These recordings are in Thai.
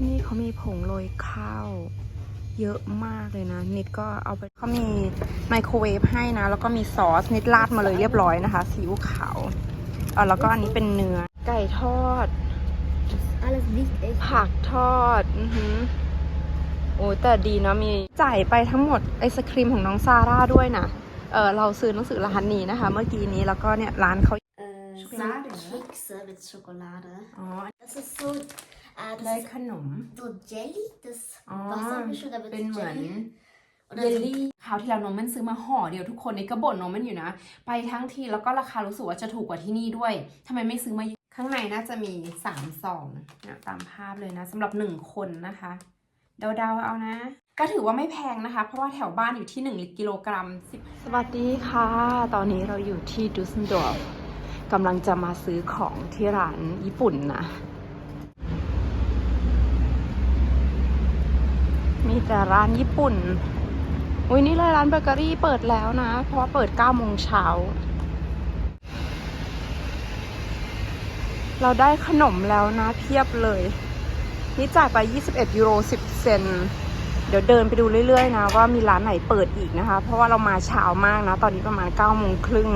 ที่นี่เขามีผงโรยข้าวเยอะมากเลยนะ นิดก็เอาไปเขามีไมโครเวฟให้นะ แล้วก็มีซอส นิดราดมาเลยเรียบร้อยนะคะซีอิ๊วขาวเออแล้วก็อันนี้เป็นเนื้อ ไก่ทอด Alles nicht echt. ผักทอด อือหือโอ้ยแต่ดีเนาะมีจ่ายไปทั้งหมดไอศครีมของน้องซาร่าด้วยนะเออเราซื้อหนังสือร้านนี้นะคะ เมื่อกี้นี้แล้วก็เนี่ยร้านเขา Äh, Schokolade, sind ne? Kekse mit Schokolade. อ๋อ Das ist so, äh, ได้ das ขนม ist so Jelly, das อ๋อ Wassermischung, da เป็น wird เหมือน Jelly. เยลลี่คราวที่แล้วน้องมันซื้อมาห่อเดียวทุกคนนี่ก็บ่นน้องมันอยู่นะ ไปทั้งทีแล้วก็ราคารู้สึกว่าจะถูกกว่าที่นี่ด้วยทำไมไม่ซื้อมาเยอะข้างในน่าจะมีสามซองนะตามภาพเลยนะสำหรับหนึ่งคนนะคะ เดาๆเอานะ ก็ถือว่าไม่แพงนะคะ เพราะว่าแถวบ้านอยู่ที่ 1 กิโลกรัม10สวัสดีค่ะ ตอนนี้เราอยู่ที่ดุสเซนดอร์ฟกำลังจะมาซื้อของที่ร้านญี่ปุ่นนะ มีแต่ร้านญี่ปุ่นอุ้ยนี่เลยร้านเบเกอรี่เปิดแล้วนะ เพราะว่าเปิด9โมงเช้า เราได้ขนมแล้วนะเพียบเลย นี่จ่ายไป 21 ยูโร 10 เซน เดี๋ยวเดินไปดูเรื่อยๆนะ ว่ามีร้านไหนเปิดอีกนะคะ เพราะว่าเรามาเช้ามากนะ ตอนนี้ประมาณ9โมงครึ่ง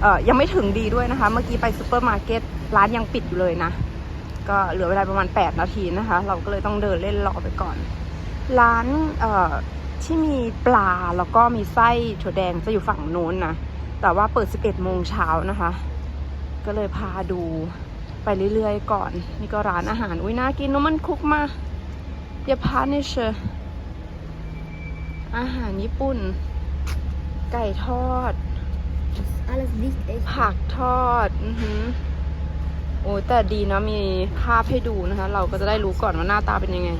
เอ่อยังไม่ถึงดีด้วยนะคะ เมื่อกี้ไปซูเปอร์มาร์เก็ตร้านยังปิดอยู่เลยนะ ก็เหลือเวลาประมาณ 8 นาทีนะคะ เราก็เลยต้องเดินเล่นรอไปก่อน ร้านเอ่อที่มีปลาแล้วก็มีไส้ถั่วแดงจะอยู่ฝั่งนู้นนะ แต่ว่าเปิด 11 โมงเช้านะคะ ก็เลยพาดูไปเรื่อยๆก่อน นี่ก็ร้านอาหาร อุ้ยน่ากินนมันคุกมาเยาพานิเชอาหารญี่ปุ่น ไก่ทอด ผักทอด อือหือโอ้แต่ดีนะมีภาพให้ดูนะคะ เราก็จะได้รู้ก่อนว่าหน้าตาเป็นยังไง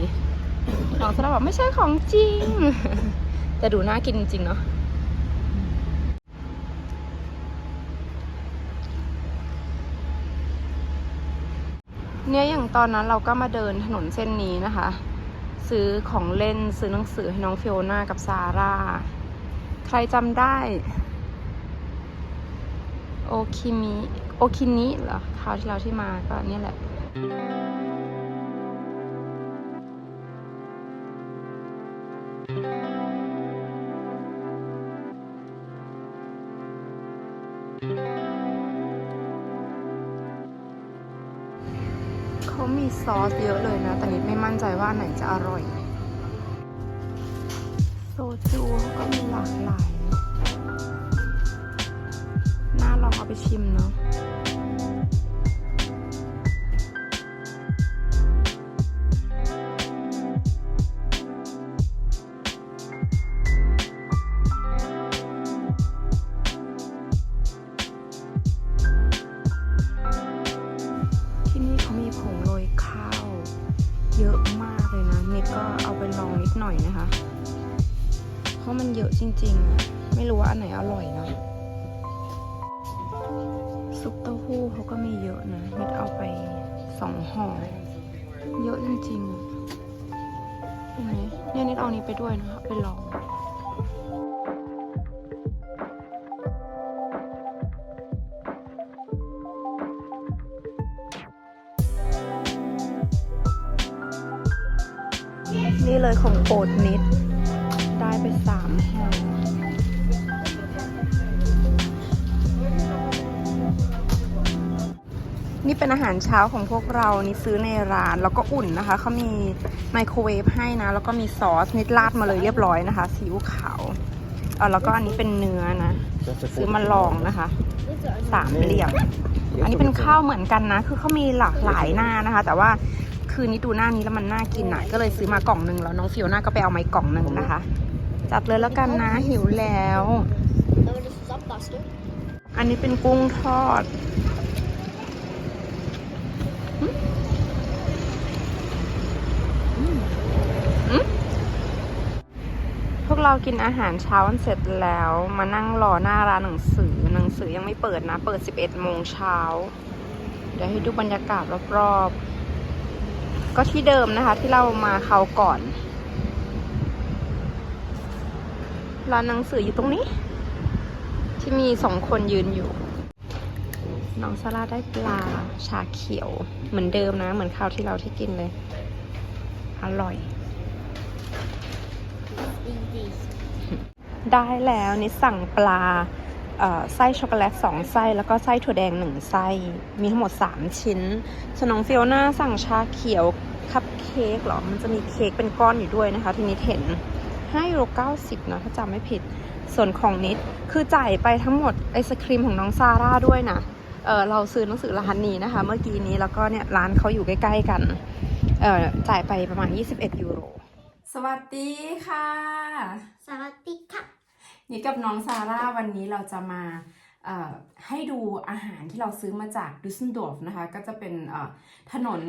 น้องสลับอกไม่ใช่ของจริง แต่ดูน่ากินจริงเนาะเนี่ยอย่างตอนนั้นเราก็มาเดินถนนเส้นนี้นะคะ ซื้อของเล่นซื้อหนังสือให้น้องฟิโอน่ากับซาร่า ใครจำได้ โอคิมิโอคินิเหรอคราวที่เราที่มาก็เนี่ยแหละ เขามีซอสเยอะเลยนะ แต่นิดไม่มั่นใจว่าไหนจะอร่อย โซจูเขาก็มีหลากหลาย น่าลองเอาไปชิมเนาะู้เขาก็มีเยอะนะนิดเอาไปสองห่อ เยอะจริงๆเห็นไหมเนี่ยนิดเอานี้ไปด้วยนะคะไปลองนี่เลยของโปรดนิด เป็นอาหารเช้าของพวกเรานี่ซื้อในร้าน แล้วก็อุ่นนะคะเขามีไมโครเวฟให้นะ แล้วก็มีซอสนิดราดมาเลยเรียบร้อยนะคะซีอิ๊วขาวเออแล้วก็อันนี้เป็นเนื้อนะ ซื้อมาลองนะคะสามเหลี่ยม อันนี้เป็นข้าวเหมือนกันนะ คือเขามีหลากหลายหน้านะคะ แต่ว่าคืนนี้ดูหน้านี้แล้วมันน่ากินนะก็เลยซื้อมากล่องหนึ่งแล้วน้องฟิโอน่าก็ไปเอามาอีกกล่องหนึ่งนะคะ จัดเลยแล้วกันนะหิวแล้ว อันนี้เป็นกุ้งทอด พวกเรากินอาหารเช้าเสร็จแล้วมานั่งรอหน้าร้านหนังสือหนังสือยังไม่เปิดนะ เปิด 11 โมงเช้า เดี๋ยวให้ดูบรรยากาศรอบๆ ก็ที่เดิมนะคะที่เรามาเขาก่อนร้านหนังสืออยู่ตรงนี้ ที่มีสองคนยืนอยู่ น้องซาร่าได้ปลาชาเขียว เหมือนเดิมนะ เหมือนคราวที่เราที่กินเลย อร่อย ได้แล้วนี่สั่งปลาไส้ช็อกโกแลตสองไส้ แล้วก็ไส้ถั่วแดงหนึ่งไส้ มีทั้งหมด 3 ชิ้นสนองฟิโอน่าสั่งชาเขียว คัพเค้กหรอ มันจะมีเค้กเป็นก้อนอยู่ด้วยนะคะ ทีนี้เห็น5ยูโร90นะถ้าจำไม่ผิด ส่วนของนิด คือจ่ายไปทั้งหมดไอศครีมของน้องซาร่าด้วยนะ เออเราซื้อหนังสือร้านนี้นะคะ เมื่อกี้นี้แล้วก็เนี่ยร้านเขาอยู่ใกล้ๆกันเออจ่ายไปประมาณ 21 ยูโร สวัสดีค่ะ Sawadika. นี่กับน้องซาร่าวันนี้เราจะมาเอ่อให้ดูอาหารที่เราซื้อมาจากดุสเซนดอร์ฟนะคะ ก็จะเป็นเอ่อถนน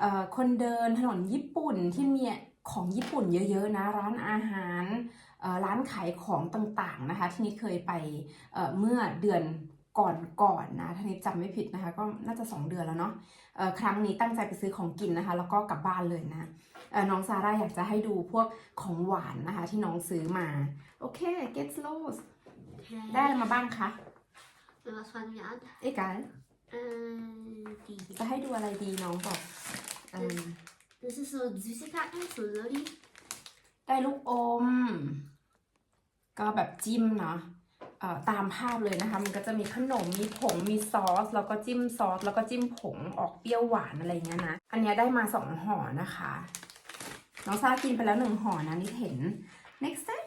เอ่อคนเดินถนนญี่ปุ่นที่มีของญี่ปุ่นเยอะๆนะ ร้านอาหารเอ่อร้านขายของต่างๆนะคะ ที่นี่เคยไปเอ่อเมื่อเดือนก่อนๆนะถ้านี้จำไม่ผิดนะคะ ก็น่าจะ 2 เดือนแล้วเนาะเอ่อครั้งนี้ตั้งใจไปซื้อของกินนะคะ แล้วก็กลับบ้านเลยนะเอ่อน้องซาร่าอยากจะให้ดูพวกของหวานนะคะ ที่น้องซื้อมา โอเค get los Okay. ได้อะไรมาบ้างคะ Und was fangen wir an? เอ้กัน Äh, die. จะให้ดูอะไรดีน้องบอกเอิ่ม Das ist so Süßigkeiten, so Lolli. ได้ลูกอม ก็แบบจิ้มเนาะเอ่อ ตามภาพเลยนะคะ มันก็จะมีขนม มีผง มีซอส แล้วก็จิ้มซอส แล้วก็จิ้มผงออกเปรี้ยวหวานอะไรเงี้ยนะ อันเนี้ยได้มาสองห่อนะคะ น้องซากินไปแล้วหนึ่งห่อนะนี่เห็น next step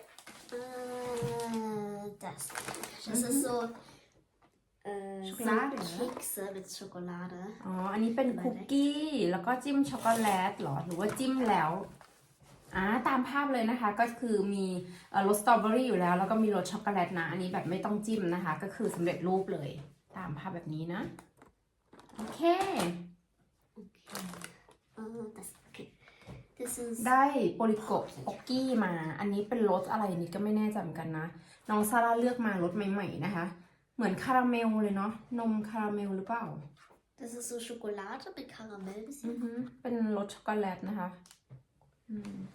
Äh, das. Das ist so. Äh, Schokolade, so Kekse mit Schokolade. อ๋อ อันนี้เป็นคุกกี้ แล้วก็จิ้มช็อกโกแลตเหรอ หรือว่าจิ้มแล้ว อ่าตามภาพเลยนะคะก็คือมีเอ่อรสสตรอเบอรี่อยู่แล้ว แล้วก็มีรสช็อกโกแลตนะ อันนี้แบบไม่ต้องจิ้มนะคะ ก็คือสำเร็จรูปเลย ตามภาพแบบนี้นะ โอเค Okay. Äh, das. Okay. Das ist. ได้โปริโกะป๊อกกี้มา อันนี้เป็นรสอะไรนิดก็ไม่แน่ใจเหมือนกันนะ น้องซาร่าเลือกมารสใหม่ๆนะคะ เหมือนคาราเมลเลยเนาะ นมคาราเมลหรือเปล่า Das ist so Schokolade mit Karamell อือ bisschen. ฮึเป็นรสช็อกโกแลตนะคะอืม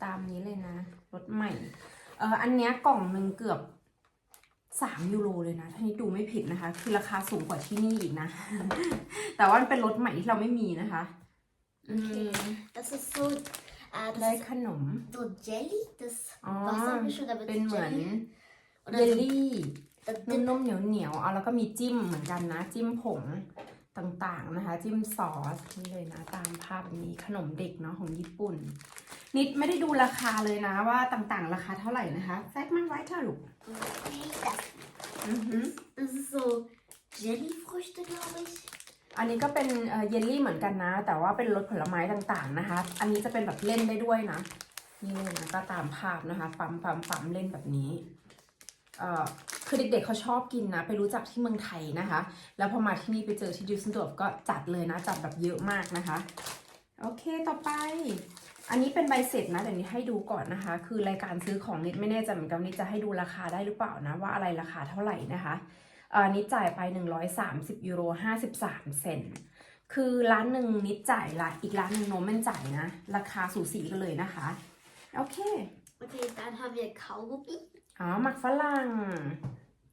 ตามนี้เลยนะรสใหม่ เอออันเนี้ยกล่องหนึ่งเกือบสามยูโรเลยนะถ้านี้ดูไม่ผิดนะคะ คือราคาสูงกว่าที่นี่อีกนะ แต่ว่ามันเป็นรสใหม่ที่เราไม่มีนะคะอืม Okay. Das ist so. Äh, ได้ das ist ขนม so Jelly. Das Ah, Wassermischung, da เป็น wird เหมือน Jelly. เยลลี่ Da นุ่มๆเหนียวเหนียวๆเอาแล้วก็มีจิ้มเหมือนกันนะ จิ้มผงต่างๆนะคะ จิ้มซอสนี่เลยนะ ตามภาพแบบนี้ขนมเด็กเนาะของญี่ปุ่น นิดไม่ได้ดูราคาเลยนะว่าต่างๆ ราคาเท่าไหร่นะคะแซกมันไว้เถอะลูก Okay, das, อือหือ das ist so Jellyfrüchte, glaube ich. อันนี้ก็เป็นเอ่อเยลลี่เหมือนกันนะ แต่ว่าเป็นรสผลไม้ต่างๆนะคะ อันนี้จะเป็นแบบเล่นได้ด้วยนะ นี่เลยนะก็ตามภาพนะคะ ปั๊มปั๊มปั๊มเล่นแบบนี้ เอ่อคือเด็กๆเขาชอบกินนะ ไปรู้จักที่เมืองไทยนะคะ แล้วพอมาที่นี่ไปเจอที่ดิวเซนดอร์ฟก็จัดเลยนะ จัดแบบเยอะมากนะคะ โอเคต่อไป อันนี้เป็นใบเสร็จนะเดี๋ยวนี้ให้ดูก่อนนะคะ คือรายการซื้อของนิดไม่แน่ใจเหมือนกันนิดจะให้ดูราคาได้หรือเปล่านะว่าอะไรราคาเท่าไหร่นะคะเอ่อนิดจ่ายไป 130ยูโร53 เซนต์คือร้านหนึ่งนิดจ่ายละอีกร้านหนึ่งโนมันจ่ายนะ ราคาสูสีกันเลยนะคะ โอเค Okay, dann haben wir Kaugummi. อ๋อหมักฝรั่ง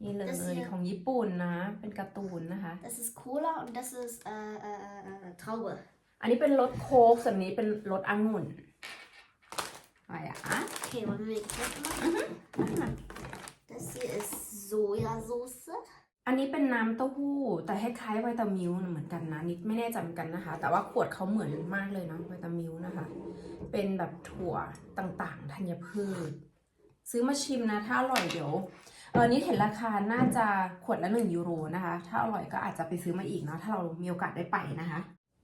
นี่เล Das ย hier ของญี่ปุ่นนะ เป็นการ์ตูนนะคะ Das ist Cola und das ist äh, äh, äh, Traube. อันนี้เป็นรสโค้กส่วนนี้เป็นรสองุ่นอะไรอะ Okay, wollen wir das machen? Das hier ist Sojasauce. อันนี้เป็นน้ำเต้าหู้ แต่คล้ายๆไวตามิลเหมือนกันนะนิดไม่แน่ใจเหมือนกันนะคะ แต่ว่าขวดเขาเหมือนมากเลยเนาะไวตามิลนะคะ เป็นแบบถั่วต่างๆธัญพืช ซื้อมาชิมนะ ถ้าอร่อยเดี๋ยวเออนี่เห็นราคาน่าจะขวดละหนึ่งยูโรนะคะ ถ้าอร่อยก็อาจจะไปซื้อมาอีกเนาะถ้าเรามีโอกาสได้ไปนะคะ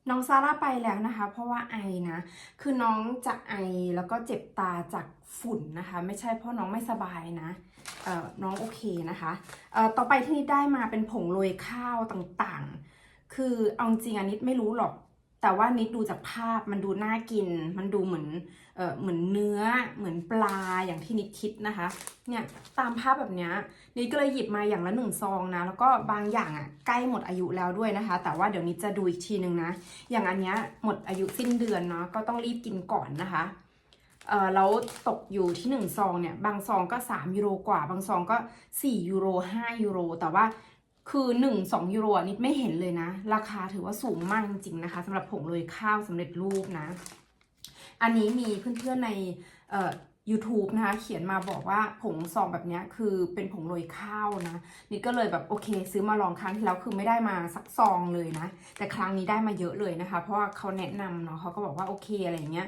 น้องซาร่าไปแล้วนะคะ เพราะว่าไอนะ คือน้องจะไอแล้วก็เจ็บตาจากฝุ่นนะคะ ไม่ใช่เพราะน้องไม่สบายนะเออน้องโอเคนะคะเอ่อต่อไปที่นิดได้มาเป็นผงโรยข้าวต่างๆ คือเอาจริงอันนิดไม่รู้หรอก แต่ว่านิดดูจากภาพมันดูน่ากิน มันดูเหมือนเออเหมือนเนื้อเหมือนปลาอย่างที่นิดคิดนะคะ เนี่ยตามภาพแบบนี้นิดก็เลยหยิบมาอย่างละหนึ่งซองนะ แล้วก็บางอย่างอะใกล้หมดอายุแล้วด้วยนะคะ แต่ว่าเดี๋ยวนิดจะดูอีกทีนึงนะ อย่างอันเนี้ยหมดอายุสิ้นเดือนเนาะก็ต้องรีบกินก่อนนะคะเออแล้วตกอยู่ที่1ซองเนี่ยบางซองก็ 3 ยูโรกว่า บางซองก็ 4 ยูโร 5 ยูโร แต่ว่า คือ 1 2ยูโรนิดไม่เห็นเลยนะ ราคาถือว่าสูงมากจริงๆนะคะสำหรับผงโรยข้าวสำเร็จรูปนะ อันนี้มีเพื่อนๆในเอ่อ YouTube นะคะ เขียนมาบอกว่าผงซองแบบนี้คือเป็นผงโรยข้าวนะนี่ก็เลยแบบโอเค ซื้อมาลองครั้งที่แล้วคือไม่ได้มาสักซองเลยนะ แต่ครั้งนี้ได้มาเยอะเลยนะคะ เพราะว่าเขาแนะนำเนาะเขาก็บอกว่าโอเคอะไรอย่างเงี้ย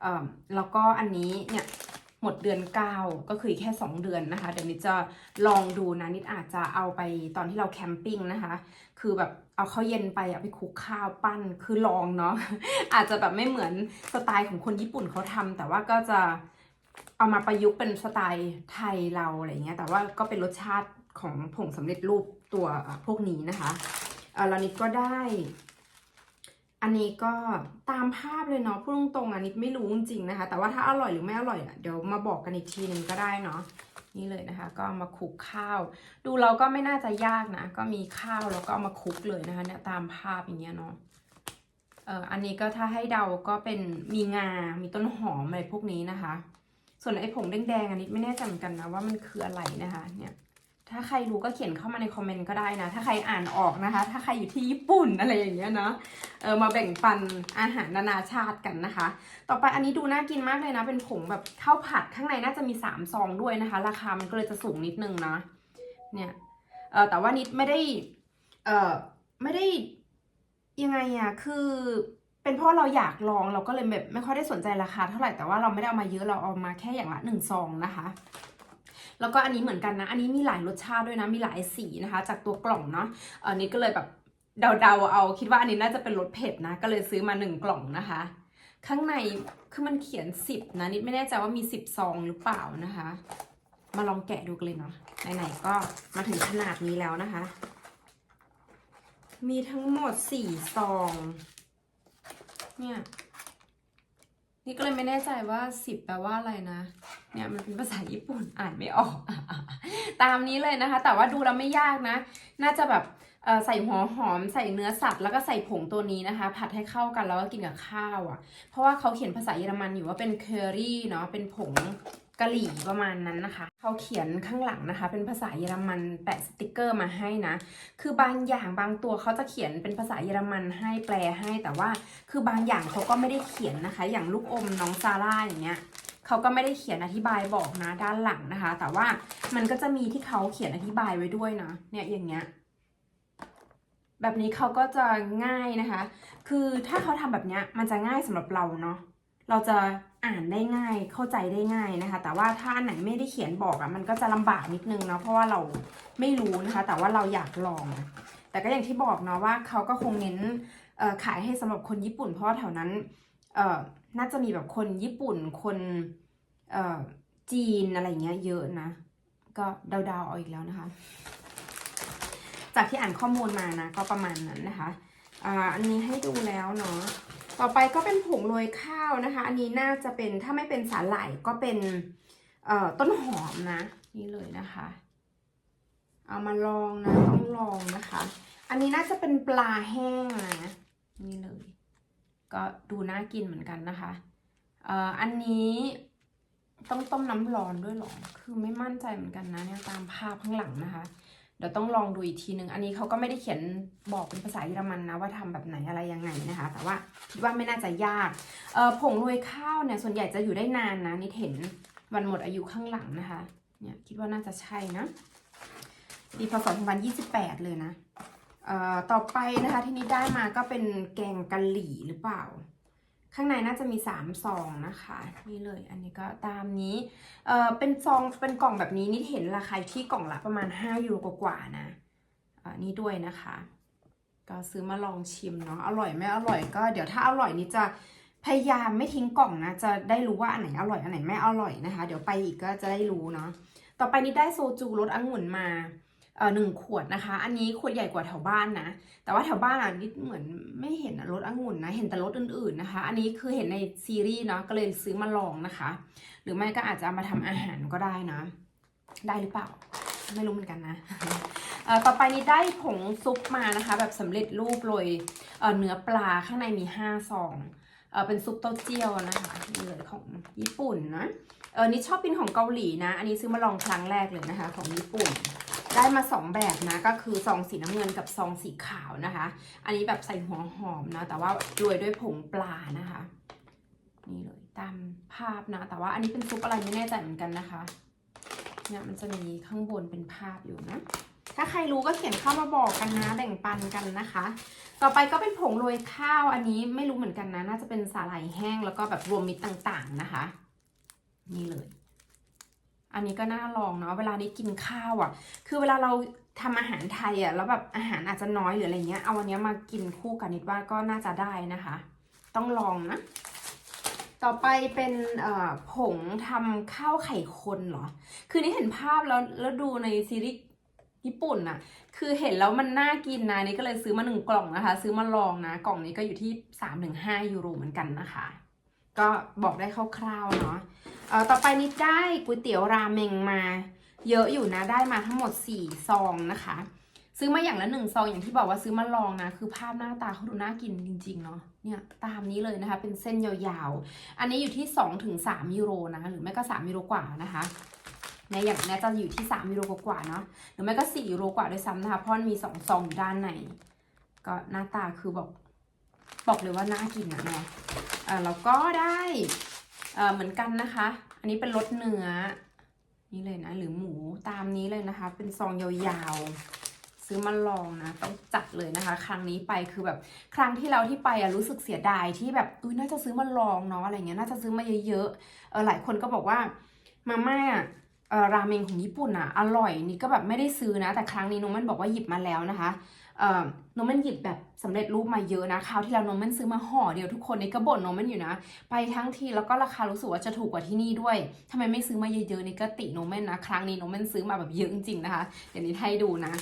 เอ่อแล้วก็อันนี้เนี่ย หมดเดือน 9 ก็คือแค่ 2 เดือนนะคะ เดี๋ยวนิดจะลองดูนะ นิดอาจจะเอาไปตอนที่เราแคมปิ้งนะคะ คือแบบเอาเข้าเย็นไปเอาไปคุกข้าวปั้นคือลองเนาะอาจจะแบบไม่เหมือนสไตล์ของคนญี่ปุ่นเขาทำแต่ว่าก็จะเอามาประยุกต์เป็นสไตล์ไทยเราอะไรเงี้ยแต่ว่าก็เป็นรสชาติของผงสำเร็จรูปตัวพวกนี้นะคะเออแล้วนิดก็ได้ อันนี้ก็ตามภาพเลยเนาะพูดตรงๆอันนิดไม่รู้จริงๆนะคะ แต่ว่าถ้าอร่อยหรือไม่อร่อยอะเดี๋ยวมาบอกกันอีกทีหนึ่งก็ได้เนาะนี่เลยนะคะ ก็มาคลุกข้าว ดูเราก็ไม่น่าจะยากนะ ก็มีข้าวแล้วก็มาคลุกเลยนะคะ เนี่ยตามภาพอย่างเงี้ยเนาะเอ่ออันนี้ก็ถ้าให้เดาก็เป็นมีงา มีต้นหอมอะไรพวกนี้นะคะ ส่วนไอ้ผงแดงๆอันนี้ไม่แน่ใจเหมือนกันนะว่ามันคืออะไรนะคะ เนี่ย ถ้าใครรู้ก็เขียนเข้ามาในคอมเมนต์ก็ได้นะ ถ้าใครอ่านออกนะคะ ถ้าใครอยู่ที่ญี่ปุ่นอะไรอย่างเงี้ยเนาะเออมาแบ่งปันอาหารนานาชาติกันนะคะ ต่อไปอันนี้ดูน่ากินมากเลยนะ เป็นผงแบบข้าวผัดข้างในน่าจะมีสามซองด้วยนะคะ ราคามันก็เลยจะสูงนิดนึงนะเนี่ยเออแต่ว่านิดไม่ได้เออไม่ได้ยังไงอะคือเป็นเพราะเราอยากลองเราก็เลยแบบไม่ค่อยได้สนใจราคาเท่าไหร่แต่ว่าเราไม่ได้เอามาเยอะเราเอามาแค่อย่างละหนึ่งซองนะคะ แล้วก็อันนี้เหมือนกันนะ อันนี้มีหลายรสชาติด้วยนะ มีหลายสีนะคะ จากตัวกล่องเนาะออนี้ก็เลยแบบเดาๆเอา คิดว่าอันนี้น่าจะเป็นรสเผ็ดนะ ก็เลยซื้อมาหนึ่งกล่องนะคะ ข้างในคือมันเขียนสิบนะ นิดไม่แน่ใจว่ามีสิบซองหรือเปล่านะคะ มาลองแกะดูกันเลยเนาะ ไหนๆก็มาถึงขนาดนี้แล้วนะคะ มีทั้งหมดสี่ซอง เนี่ย นี่ก็เลยไม่แน่ใจว่าสิบแปลว่าอะไรนะ เนี่ยมันเป็นภาษาญี่ปุ่นอ่านไม่ออก ตามนี้เลยนะคะ แต่ว่าดูแล้วไม่ยากนะ น่าจะแบบใส่หัวหอมใส่เนื้อสัตว์แล้วก็ใส่ผงตัวนี้นะคะ ผัดให้เข้ากันแล้วก็กินกับข้าวอะ่ะ เพราะว่าเขาเขียนภาษาเยอรมันอยู่ว่าเป็นเคอรี่เนาะเป็นผง กะหรี่ประมาณนั้นนะคะเขาเขียนข้างหลังนะคะ เป็นภาษาเยอรมันแปะสติกเกอร์มาให้นะ คือบางอย่างบางตัวเขาจะเขียนเป็นภาษาเยอรมันให้แปลให้แต่ว่า คือบางอย่างเขาก็ไม่ได้เขียนนะคะ อย่างลูกอมน้องซาร่าอย่างเงี้ยเขาก็ไม่ได้เขียนอธิบายบอกนะด้านหลังนะคะ แต่ว่ามันก็จะมีที่เขาเขียนอธิบายไว้ด้วยนะเนี่ยอย่างเงี้ยแบบนี้เขาก็จะง่ายนะคะ คือถ้าเขาทำแบบเนี้ยมันจะง่ายสำหรับเราเนาะ เราจะอ่านได้ง่ายเข้าใจได้ง่ายนะคะ แต่ว่าถ้าอันไหนไม่ได้เขียนบอกอะ่ะมันก็จะลำบากนิดนึงเนาะเพราะว่าเราไม่รู้นะคะ แต่ว่าเราอยากลองอะแต่ก็อย่างที่บอกเนาะว่าเขาก็คงเน้นขายให้สำหรับคนญี่ปุ่น เพราะแถวนั้นเน่าจะมีแบบคนญี่ปุ่นคนจีนอะไรเงี้ยเยอะนะ ก็เดาๆเอาอีกแล้วนะคะ จากที่อ่านข้อมูลมานะ ก็ประมาณนั้นนะคะอ่าอันนี้ให้ดูแล้วเนาะ ต่อไปก็เป็นผงโรยข้าวนะคะ อันนี้น่าจะเป็นถ้าไม่เป็นสาหร่ายก็เป็นต้นหอมนะ นี่เลยนะคะ เอามาลองนะต้องลองนะคะ อันนี้น่าจะเป็นปลาแห้งนะนี่เลย ก็ดูน่ากินเหมือนกันนะคะเอ่ออันนี้ต้องต้มน้ำร้อนด้วยหรอ คือไม่มั่นใจเหมือนกันนะเนี่ยตามภาพข้างหลังนะคะ เดี๋ยวต้องลองดูอีกทีหนึ่งอันนี้เขาก็ไม่ได้เขียนบอกเป็นภาษาเยอรมันนะว่าทำแบบไหนอะไรยังไงนะคะ แต่ว่าคิดว่าไม่น่าจะยากเออผงโรยข้าวเนี่ยส่วนใหญ่จะอยู่ได้นานนะนิดเห็นวันหมดอายุข้างหลังนะคะ เนี่ยคิดว่าน่าจะใช่นะปีพศ2028 เลยนะเออต่อไปนะคะที่นี้ได้มาก็เป็นแกงกะหรี่หรือเปล่า ข้างในน่าจะมี3ซองนะคะนี่เลยอันนี้ก็ตามนี้เอ่อเป็นซองเป็นกล่องแบบนี้นี่เห็นราคาที่กล่องละประมาณ5ยูโรกว่าๆนะอ่านี่ด้วยนะคะ ก็ซื้อมาลองชิมเนาะอร่อยไม่อร่อยก็เดี๋ยวถ้าอร่อยนี่จะพยายามไม่ทิ้งกล่องนะจะได้รู้ว่าอันไหนอร่อยอันไหนไม่อร่อยนะคะ เดี๋ยวไปอีกก็จะได้รู้เนาะต่อไปนี่ได้โซจูรสองุ่นมา เออหนึ่งขวดนะคะ อันนี้ขวดใหญ่กว่าแถวบ้านนะ แต่ว่าแถวบ้านอะนิดเหมือนไม่เห็นรสองุ่นนะ เห็นแต่รสอื่นๆนะคะ อันนี้คือเห็นในซีรีส์เนาะ ก็เลยซื้อมาลองนะคะ หรือไม่ก็อาจจะเอามาทำอาหารก็ได้นะ ได้หรือเปล่า ไม่รู้เหมือนกันนะเออต่อไปนี้ได้ผงซุปมานะคะ แบบสำเร็จรูปโรยเออเนื้อปลาข้างในมี5ซองเออเป็นซุปเต้าเจี้ยวนะคะนี่เลยของญี่ปุ่นนะเออนี่ชอบกินของเกาหลีนะ อันนี้ซื้อมาลองครั้งแรกเลยนะคะ ของญี่ปุ่น ได้มาสองแบบนะ ก็คือซองสีน้ำเงินกับซองสีขาวนะคะ อันนี้แบบใส่หัวหอมนะแต่ว่าโรยด้วยผงปลานะคะ นี่เลยตามภาพนะ แต่ว่าอันนี้เป็นซุปอะไรไม่แน่ใจเหมือนกันนะคะเนี่ยมันจะมีข้างบนเป็นภาพอยู่นะ ถ้าใครรู้ก็เขียนเข้ามาบอกกันนะ แบ่งปันกันนะคะ ต่อไปก็เป็นผงโรยข้าว อันนี้ไม่รู้เหมือนกันนะ น่าจะเป็นสาหร่ายแห้งแล้วก็แบบรวมมิตรต่างๆนะคะ นี่เลย อันนี้ก็น่าลองเนาะเวลานี้กินข้าวอะ่ะ คือเวลาเราทำอาหารไทยอะ่ะแล้วแบบอาหารอาจจะน้อยหรืออะไรเงี้ยเอาอันเนี้ยมากินคู่กันนิดว่าก็น่าจะได้นะคะ ต้องลองนะ ต่อไปเป็นผงทำข้าวไข่คนเหรอ คือนี่เห็นภาพแล้วแล้วดูในซีรีส์ญี่ปุ่นน่ะ คือเห็นแล้วมันน่ากินนะนี่ก็เลยซื้อมาหนึ่งกล่องนะคะ ซื้อมาลองนะ กล่องนี้ก็อยู่ที่3าถึงห้ายูโรเหมือนกันนะคะ ก็บอกได้คร่าวๆเนาะ เอ่อต่อไปนิดได้ก๋วยเตี๋ยวราเมงมา เยอะอยู่นะได้มาทั้งหมด 4 ซองนะคะ ซื้อมาอย่างละหนึ่งซองอย่างที่บอกว่าซื้อมาลองนะ คือภาพหน้าตาเขาดูน่ากินจริง ๆ เนาะเนี่ยตามนี้เลยนะคะ เป็นเส้นยาวๆ อันนี้อยู่ที่2ถึง3ยูโรนะหรือไม่ก็ 3ยูโรกว่านะคะในอย่างเนี้จะอยู่ที่3ยูโรกว่าเนาะหรือไม่ก็4ยูโรกว่าด้วยซ้ำนะคะ เพราะมันมีสองซองอยู่ด้านในก็หน้าตาคือบอกบอกเลยว่าน่ากินนะเนาะอ่าแล้วก็ได้ เหมือนกันนะคะ อันนี้เป็นรสเนื้อ นี่เลยนะ หรือหมูตามนี้เลยนะคะ เป็นซองยาวๆ ซื้อมาลองนะต้องจัดเลยนะคะ ครั้งนี้ไปคือแบบครั้งที่เราที่ไปอะรู้สึกเสียดายที่แบบอุ้ยน่าจะซื้อมาลองเนาะอะไรเงี้ยน่าจะซื้อมาเยอะๆเออหลายคนก็บอกว่ามาม่าเออราเมงของญี่ปุ่นอะอร่อยนี่ก็แบบไม่ได้ซื้อนะ แต่ครั้งนี้น้องมันบอกว่าหยิบมาแล้วนะคะ นมันหยิบแบบสำเร็จรูปมาเยอะนะคราวที่แล้วน้องมันซื้อมาห่อเดียวทุกคนนี่ก็บ่นน้องมันอยู่นะ ไปทั้งทีแล้วก็ราคารู้สึกว่าจะถูกกว่าที่นี่ด้วยทำไมไม่ซื้อมาเยอะๆนี่ก็ติโนเมนนะ ครั้งนี้โนเมนซื้อมาแบบเยอะจริงๆนะคะเดี๋ยวนี้ให้ดูนะ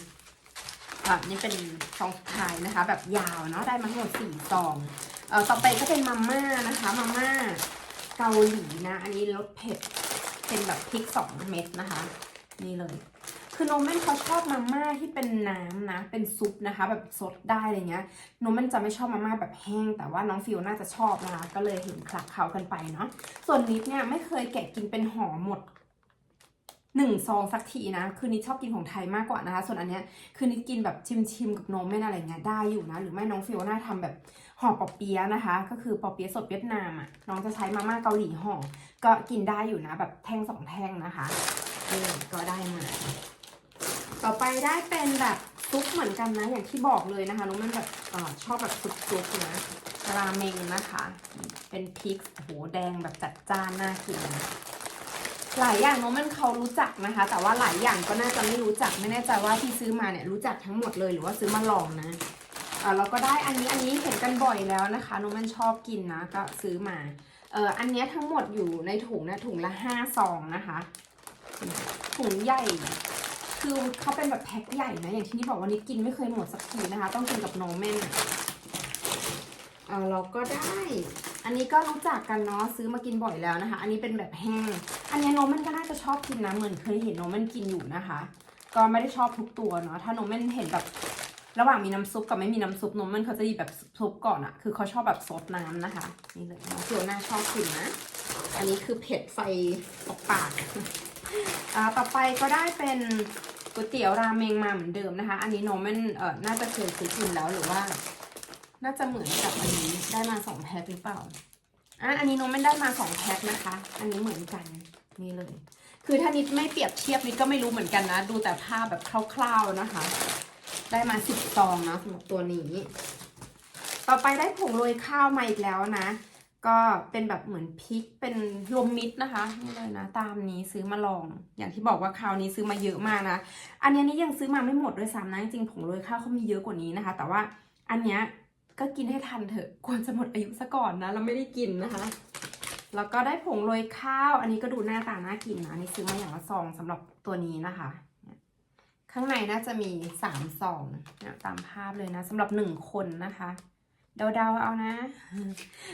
อะนี่เป็นซองสุดท้ายนะคะ แบบยาวเนาะได้มาทั้งหมดสี่ซองเอ่อต่อไปก็เป็นมาม่านะคะมาม่าเกาหลีนะ อันนี้รสเผ็ดเป็นแบบพริกสองเม็ดนะคะ นี่เลย คือโนเมนเขาชอบมาม่าที่เป็นน้ำนะ เป็นซุปนะคะ แบบสดได้อะไรเงี้ยโนเมนจะไม่ชอบมาม่าแบบแห้ง แต่ว่าน้องฟิวน่าจะชอบนะคะ ก็เลยเห็นคลักเขากันไปเนาะส่วนนิดเนี่ยไม่เคยแกะกินเป็นห่อหมดหนึ่งซองสักทีนะ คือนิดชอบกินของไทยมากกว่านะคะ ส่วนอันเนี้ยคือนิดกินแบบชิมชิมๆกับนมแม่นอะไรเงี้ยได้อยู่นะ หรือไม่น้องฟิวน่าทำแบบห่อปอเปี๊ยะนะคะ ก็คือปอเปี๊ยะสดเวียดนามอะ น้องจะใช้มาม่าเกาหลีห่อ ก็กินได้อยู่นะ แบบแท่งสองแท่งนะคะเออก็ได้มา ต่อไปได้เป็นแบบซุปเหมือนกันนะ อย่างที่บอกเลยนะคะน้องมันแบบอชอบแบบซุปๆนะราเมงนะคะ เป็นพริกโอ้โหแดงแบบจัดจ้านน่ากินหลายอย่างน้องมันเขารู้จักนะคะ แต่ว่าหลายอย่างก็น่าจะไม่รู้จักไม่แน่ใจว่าที่ซื้อมาเนี่ยรู้จักทั้งหมดเลยหรือว่าซื้อมาลองนะเออเราก็ได้อันนี้อันนี้เห็นกันบ่อยแล้วนะคะน้องมันชอบกินนะก็ซื้อมาเอออันนี้ทั้งหมดอยู่ในถุงนะถุงละห้าซองนะคะถุงใหญ่ คือเขาเป็นแบบแพ็คใหญ่นะ อย่างที่นี่บอกว่านี่กินไม่เคยหมดสักทีนะคะ ต้องกินกับโนเมนอะเออเราก็ได้ อันนี้ก็รู้จักกันเนาะซื้อมากินบ่อยแล้วนะคะ อันนี้เป็นแบบแห้ง อันนี้โนเมนก็น่าจะชอบกินนะ เหมือนเคยเห็นโนเมนกินอยู่นะคะ ก็ไม่ได้ชอบทุกตัวเนาะ ถ้าโนเมนเห็นแบบระหว่างมีน้ำซุปกับไม่มีน้ำซุปโนเมนเขาจะหยิบแบบซุปก่อนอะคือเขาชอบแบบซดน้ำนะคะ นี่เลยน้องเฟียวน่าชอบกินนะ อันนี้คือเผ็ดไฟออกปาก ต่อไปก็ได้เป็นก๋วยเตี๋ยวราเมงมาเหมือนเดิมนะคะ อันนี้โนมันเอ่อน่าจะเคยซื้อกินแล้วหรือว่า น่าจะเหมือนกับอันนี้ได้มาสองแพ็คหรือเปล่าอันนี้โนมันได้มาสองแพ็คนะคะ อันนี้เหมือนกันนี่เลย คือถ้านิดไม่เปรียบเทียบนิดก็ไม่รู้เหมือนกันนะ ดูแต่ภาพแบบคร่าวๆนะคะ ได้มาสิบซองนะสำหรับตัวนี้ ต่อไปได้ผงโรยข้าวมาอีกแล้วนะ ก็เป็นแบบเหมือนพริกเป็นรวมมิตรนะคะนี่เลยนะ ตามนี้ซื้อมาลอง อย่างที่บอกว่าคราวนี้ซื้อมาเยอะมากนะ อันเนี้ยนี่ยังซื้อมาไม่หมดด้วยซ้ำนะจริงผงโรยข้าวเขามีเยอะกว่านี้นะคะ แต่ว่าอันเนี้ยก็กินให้ทันเถอะควรจะหมดอายุซะก่อนนะเราไม่ได้กินนะคะ แล้วก็ได้ผงโรยข้าว อันนี้ก็ดูหน้าตาน่ากินนะนี่ซื้อมาอย่างละซองสำหรับตัวนี้นะคะ ข้างในน่าจะมีสามซองเนี่ยตามภาพเลยนะสำหรับหนึ่งคนนะคะ เดาๆเอานะ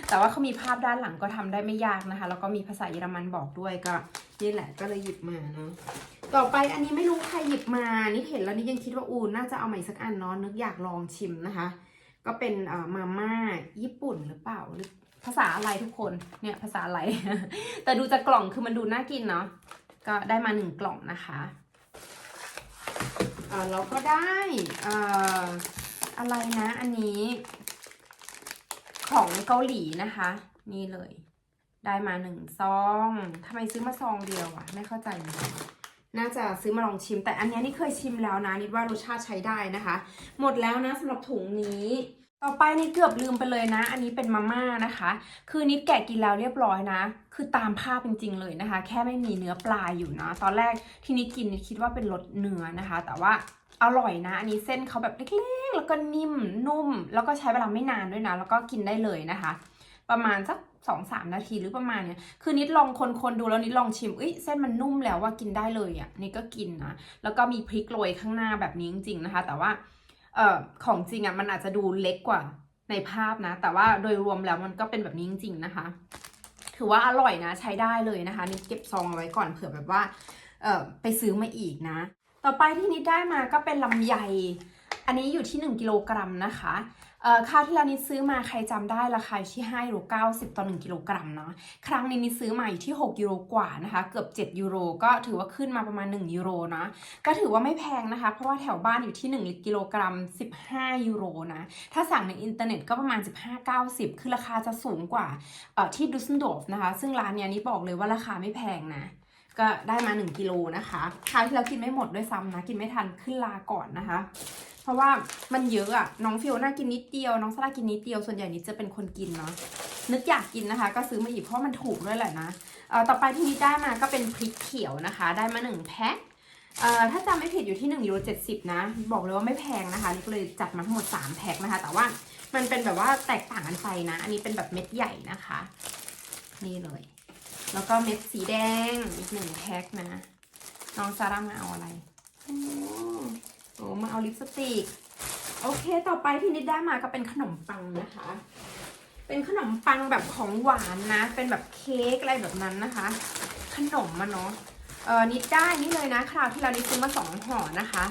แต่ว่าเขามีภาพด้านหลังก็ทำได้ไม่ยากนะคะ แล้วก็มีภาษาเยอรมันบอกด้วยก็นี่แหละก็เลยหยิบมาเนาะ ต่อไปอันนี้ไม่รู้ใครหยิบมา นี่เห็นแล้วนี่ยังคิดว่าอูน่าจะเอาใหม่สักอันเนาะ นึกอยากลองชิมนะคะ ก็เป็นเอ่อมาม่าญี่ปุ่นหรือเปล่าหรือภาษาอะไรทุกคน เนี่ยภาษาอะไร แต่ดูจากกล่องคือมันดูน่ากินเนาะ ก็ได้มาหนึ่งกล่องนะคะเราก็ได้ออะไรนะ อันนี้ ของเกาหลีนะคะ นี่เลย ได้มาหนึ่งซองทำไมซื้อมาซองเดียวอะไม่เข้าใจเหมือนกันน่าจะซื้อมาลองชิม แต่อันนี้นี่เคยชิมแล้วนะนิดว่ารสชาติใช้ได้นะคะ หมดแล้วนะสำหรับถุงนี้ ต่อไปนี่เกือบลืมไปเลยนะ อันนี้เป็นมาม่านะคะ คือนิดแกะกินแล้วเรียบร้อยนะ คือตามภาพจริงๆเลยนะคะ แค่ไม่มีเนื้อปลาอยู่นะ ตอนแรกที่นิดกินนิดคิดว่าเป็นรสเนื้อนะคะ แต่ว่า อร่อยนะ อันนี้เส้นเขาแบบเล็กๆ แล้วก็นิ่มนุ่ม แล้วก็ใช้เวลาไม่นานด้วยนะ แล้วก็กินได้เลยนะคะ ประมาณสักสองสามนาทีหรือประมาณเนี้ยคือนิดลองคนๆดูแล้วนิดลองชิมเอ้ยเส้นมันนุ่มแล้วว่ากินได้เลยอะนี่ก็กินนะ แล้วก็มีพริกโรยข้างหน้าแบบนี้จริงๆนะคะ แต่ว่าเอ่อของจริงอะมันอาจจะดูเล็กกว่าในภาพนะ แต่ว่าโดยรวมแล้วมันก็เป็นแบบนี้จริงๆนะคะ ถือว่าอร่อยนะใช้ได้เลยนะคะนิดเก็บซองเอาไว้ก่อนเผื่อแบบว่าเอ่อไปซื้อมาอีกนะ ต่อไปที่นิดได้มาก็เป็นลำไย อันนี้อยู่ที่ 1 กิโลกรัมนะคะเอ่อคราที่แล้วนิดซื้อมาใครจำได้ราคาอยู่ที่5ยูโร90 ต่อ 1 กิโลกรัมเนาะครั้งนี้นิดซื้อมาอยู่ที่ 6 ยูโรกว่านะคะ เกือบ 7 ยูโร ก็ถือว่าขึ้นมาประมาณ 1 ยูโรนะก็ถือว่าไม่แพงนะคะ เพราะว่าแถวบ้านอยู่ที่ 1 กิโลกรัม 15 ยูโรนะ ถ้าสั่งในอินเทอร์เน็ตก็ประมาณ 15-90 คือราคาจะสูงกว่าเอ่อที่ดุสเซนดอร์ฟนะคะ ซึ่งร้านเนี้ยนี่บอกเลยว่าราคาไม่แพงนะ ก็ได้มา 1กิโลนะคะคราวที่แล้วกินไม่หมดด้วยซ้ำนะ กินไม่ทันขึ้นลาก่อนนะคะ เพราะว่ามันเยอะอะน้องฟิโอน่ากินนิดเดียว น้องซาร่ากินนิดเดียว ส่วนใหญ่นิดจะเป็นคนกินเนาะ นึกอยากกินนะคะ ก็ซื้อมาอีกเพราะมันถูกด้วยแหละนะเอ่อต่อไปที่นิดได้มาก็เป็นพริกเขียวนะคะ ได้มา1แพ็คเอ่อถ้าจำไม่ผิดอยู่ที่1ยูโร70 นะ บอกเลยว่าไม่แพงนะคะนี่ก็เลยจัดมาทั้งหมด 3 แพ็คนะคะ แต่ว่ามันเป็นแบบว่าแตกต่างกันไปนะ อันนี้เป็นแบบเม็ดใหญ่นะคะ นี่เลย แล้วก็เม็ดสีแดงอีกหนึ่งแพ็คนะ น้องซาร่ามาเอาอะไรโอ้โหมาเอาลิปสติก โอเค ต่อไปที่นิดได้มาก็เป็นขนมปังนะคะ เป็นขนมปังแบบของหวานนะ เป็นแบบเค้กอะไรแบบนั้นนะคะ ขนมมาเนาะ เออนิดได้นี่เลยนะ คราวที่เรานิดซื้อมาสองห่อนะคะ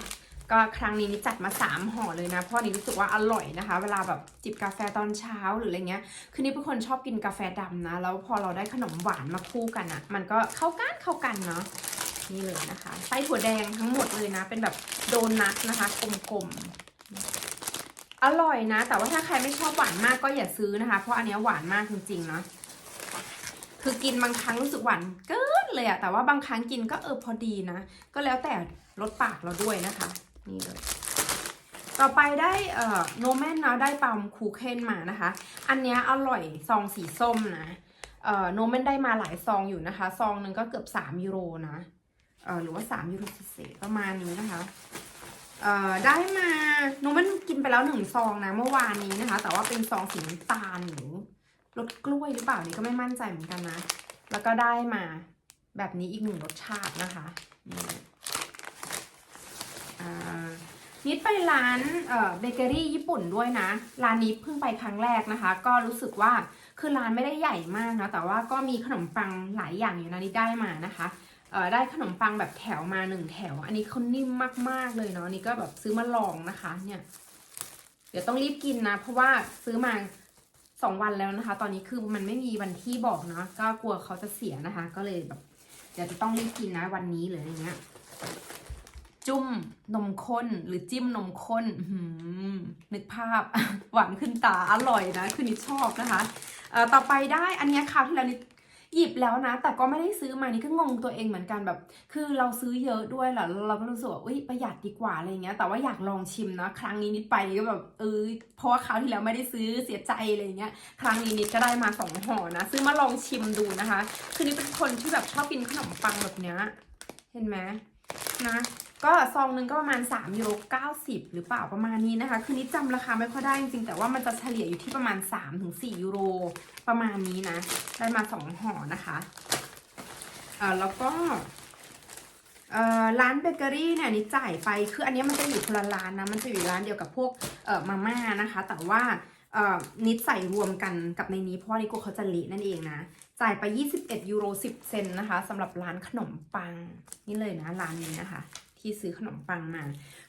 ก็ครั้งนี้นิดจัดมาสามห่อเลยนะ เพราะนิดรู้สึกว่าอร่อยนะคะ เวลาแบบจิบกาแฟตอนเช้าหรืออะไรเงี้ย คือนิดเป็นคนชอบกินกาแฟดำนะ แล้วพอเราได้ขนมหวานมาคู่กันอะ่ะ มันก็เข้ากันเข้ากันเนาะ นี่เลยนะคะ ไส้ถั่วแดงทั้งหมดเลยนะ เป็นแบบโดนัทนะคะกลมๆ อร่อยนะ แต่ว่าถ้าใครไม่ชอบหวานมากก็อย่าซื้อนะคะ เพราะอันนี้หวานมากจริงๆเนาะ คือกินบางครั้งรู้สึกหวานเกินเลยอะแต่ว่าบางครั้งกินก็เออพอดีนะ ก็แล้วแต่รสปากเราด้วยนะคะ นี่เลย ต่อไปได้เอ่อโนแมนนะได้ปัมคูเคนมานะคะ อันนี้อร่อยซองสีส้มนะเอ่อโนแมนได้มาหลายซองอยู่นะคะ ซองหนึ่งก็เกือบ 3 ยูโรนะเอ่อหรือว่า 3 ยูโรเศษประมาณนี้นะคะเอ่อได้มาโนแมนกินไปแล้วหนึ่งซองนะเมื่อวานนี้นะคะ แต่ว่าเป็นซองสีน้ำตาลหรือรสกล้วยหรือเปล่านี่ก็ไม่มั่นใจเหมือนกันนะ แล้วก็ได้มาแบบนี้อีกหนึ่งรสชาตินะคะนี่ นิดไปร้านเบเกอรี่ญี่ปุ่นด้วยนะ ร้านนี้เพิ่งไปครั้งแรกนะคะ ก็รู้สึกว่าคือร้านไม่ได้ใหญ่มากนะ แต่ว่าก็มีขนมปังหลายอย่างอยู่นะนี่ได้มานะคะได้ขนมปังแบบแถวมาหนึ่งแถว อันนี้เขานิ่มมากๆเลยเนาะนี่ก็แบบซื้อมาลองนะคะ เนี่ย เดี๋ยวต้องรีบกินนะ เพราะว่าซื้อมาสองวันแล้วนะคะ ตอนนี้คือมันไม่มีวันที่บอกเนาะก็กลัวเขาจะเสียนะคะ ก็เลยแบบเดี๋ยวจะต้องรีบกินนะวันนี้หรืออะไรเงี้ย จุ้มนมข้นหรือจิ้มนมข้นหนึกภาพ หวานขึ้นตาอร่อยนะคือนิดชอบนะคะต่อไปได้อันนี้คราวที่แล้วนิดหยิบแล้วนะ แต่ก็ไม่ได้ซื้อมานี่ก็งงตัวเองเหมือนกันแบบ คือเราซื้อเยอะด้วยแหละเราก็รู้สึกว่าอุ้ยประหยัดดีกว่าอะไรเงี้ย แต่ว่าอยากลองชิมนะครั้งนี้นิดไปก็แบบเออเพราะว่าคราวที่แล้วไม่ได้ซื้อเสียใจอะไรเงี้ยครั้งนี้นิดก็ได้มาสองห่อนะซื้อมาลองชิมดูนะคะ คือนิดเป็นคนที่แบบชอบกินขนมปังแบบเนี้ยเห็นไหมนะ ก็ซองหนึงก็ประมาณ3ยูโร90 หรือเปล่าประมาณนี้นะคะ คือนิดจำราคาไม่ค่อยได้จริงๆ แต่ว่ามันจะเฉลี่ยอยู่ที่ประมาณ 3-4ยูโรประมาณนี้นะ ได้มา 2ห่อนะคะเอ่อแล้วก็เออร้านเบเกอรี่เนี่ยนิดจ่ายไปคืออันนี้มันจะอยู่คนละร้านนะ มันจะอยู่ร้านเดียวกับพวกเออมาม่านะคะ แต่ว่าเออนิดใส่รวมกันกับในนี้เพราะว่านิโกเขาจะเละนั่นเองนะ จ่ายไป 21ยูโร10 เซนนะคะสำหรับร้านขนมปัง นี่เลยนะ ร้านนี้นะคะ ที่ซื้อขนมปังมา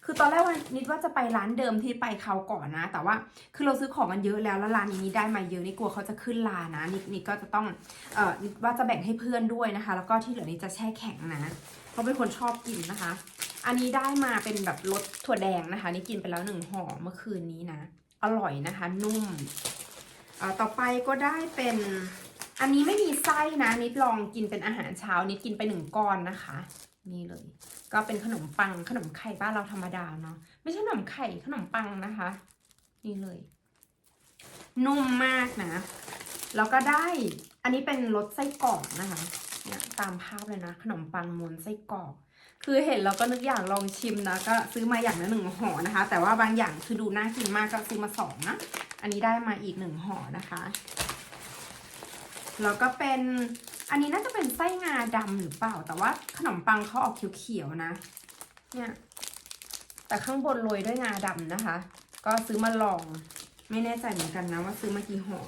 คือตอนแรกวันนิดว่าจะไปร้านเดิมที่ไปเขาก่อนนะ แต่ว่าคือเราซื้อของกันเยอะแล้วแล้วร้านนี้ได้มาเยอะนี่กลัวเขาจะขึ้นลานะนิดนิดก็จะต้องเอ่อนิดว่าจะแบ่งให้เพื่อนด้วยนะคะ แล้วก็ที่เหลือนี้จะแช่แข็งนะ เพราะเป็นคนชอบกินนะคะ อันนี้ได้มาเป็นแบบรสถั่วแดงนะคะ นี่กินไปแล้วหนึ่งห่อเมื่อคืนนี้นะ อร่อยนะคะ นุ่มเอ่อต่อไปก็ได้เป็นอันนี้ไม่มีไส้นะนิดลองกินเป็นอาหารเช้านิดกินไปหนึ่งก้อนนะคะ นี่เลย ก็เป็นขนมปังขนมไข่บ้านเราธรรมดาเนาะไม่ใช่ขนมไข่ขนมปังนะคะ นี่เลย นุ่มมากนะ แล้วก็ได้ อันนี้เป็นรสไส้กรอกนะคะเนี่ยตามภาพเลยนะ ขนมปังม้วนไส้กรอก คือเห็นแล้วก็นึกอยากลองชิมนะก็ซื้อมาอย่างละหนึ่งห่อนะคะ แต่ว่าบางอย่างคือดูน่ากินมากก็ซื้อมาสองนะอันนี้ได้มาอีกหนึ่งห่อนะคะแล้วก็เป็น อันนี้น่าจะเป็นไส้งาดำหรือเปล่า แต่ว่าขนมปังเขาออกเขียวๆนะ เนี่ย แต่ข้างบนโรยด้วยงาดำนะคะ ก็ซื้อมาลอง ไม่แน่ใจเหมือนกันนะว่าซื้อมากี่ห่อ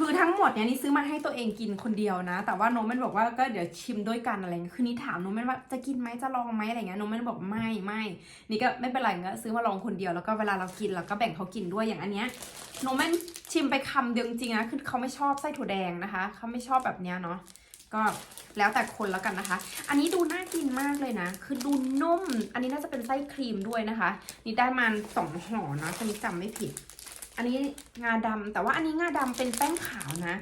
คือทั้งหมดเนี่ยนี่ซื้อมาให้ตัวเองกินคนเดียวนะ แต่ว่าโนมันบอกว่าก็เดี๋ยวชิมด้วยกันอะไรเงี้ยคือนี่ถามโนมันว่าจะกินไหมจะลองไหมอะไรเงี้ยโนมันบอกไม่ไม่นี่ก็ไม่เป็นไรก็ซื้อมาลองคนเดียวแล้วก็เวลาเรากินเราก็แบ่งเขากินด้วยอย่างอันเนี้ยโนมัน ชิมไปคำเดียวจริงนะคือเขาไม่ชอบไส้ถั่วแดงนะคะเขาไม่ชอบแบบเนี้ยเนาะก็แล้วแต่คนแล้วกันนะคะ อันนี้ดูน่ากินมากเลยนะ คือดูนุ่ม อันนี้น่าจะเป็นไส้ครีมด้วยนะคะ นี่ได้มาสองห่อนะถ้านี้จำไม่ผิด อันนี้งาดำแต่ว่าอันนี้งาดำเป็นแป้งขาวนะ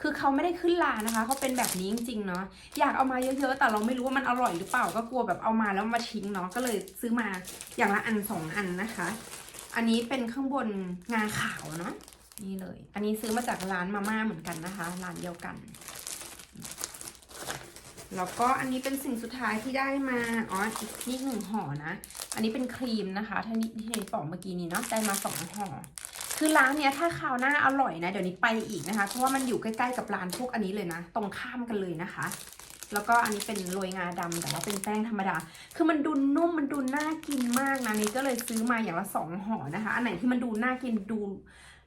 คือเขาไม่ได้ขึ้นลานะคะเขาเป็นแบบนี้จริงๆเนาะ อยากเอามาเยอะๆ แต่เราไม่รู้ว่ามันอร่อยหรือเปล่า ก็กลัวแบบเอามาแล้วมาทิ้งเนาะ ก็เลยซื้อมาอย่างละอันสองอันนะคะ อันนี้เป็นข้างบนงาขาวเนาะนี่เลย อันนี้ซื้อมาจากร้านมาม่าเหมือนกันนะคะ ร้านเดียวกัน แล้วก็อันนี้เป็นสิ่งสุดท้ายที่ได้มา อ๋ออีกนี่หนึ่งห่อนะ อันนี้เป็นครีมนะคะท่านี้ที่เห็นบอกเมื่อกี้นี้เนาะ ได้มาสองห่อ คือร้านเนี้ยถ้าคราวหน้าอร่อยนะ เดี๋ยวนี้ไปอีกนะคะ เพราะว่ามันอยู่ใกล้ๆกับร้านพวกอันนี้เลยนะ ตรงข้ามกันเลยนะคะ แล้วก็อันนี้เป็นโรยงาดำแต่ว่าเป็นแป้งธรรมดา คือมันดูนุ่มมันดูน่ากินมากนะนี่ก็เลยซื้อมาอย่างละสองห่อนะคะ อันไหนที่มันดูน่ากินดู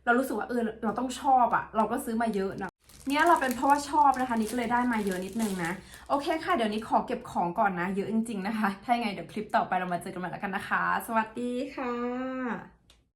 เรารู้สึกว่าเออเราต้องชอบอะเราก็ซื้อมาเยอะเนาะเนี่ยเราเป็นเพราะว่าชอบนะคะนี่ก็เลยได้มาเยอะนิดนึงนะ โอเคค่ะ เดี๋ยวนี้ขอเก็บของก่อนนะ เยอะจริงๆนะคะ ถ้ายังไงเดี๋ยวคลิปต่อไปเรามาเจอกันใหม่แล้วกันนะคะ สวัสดีค่ะ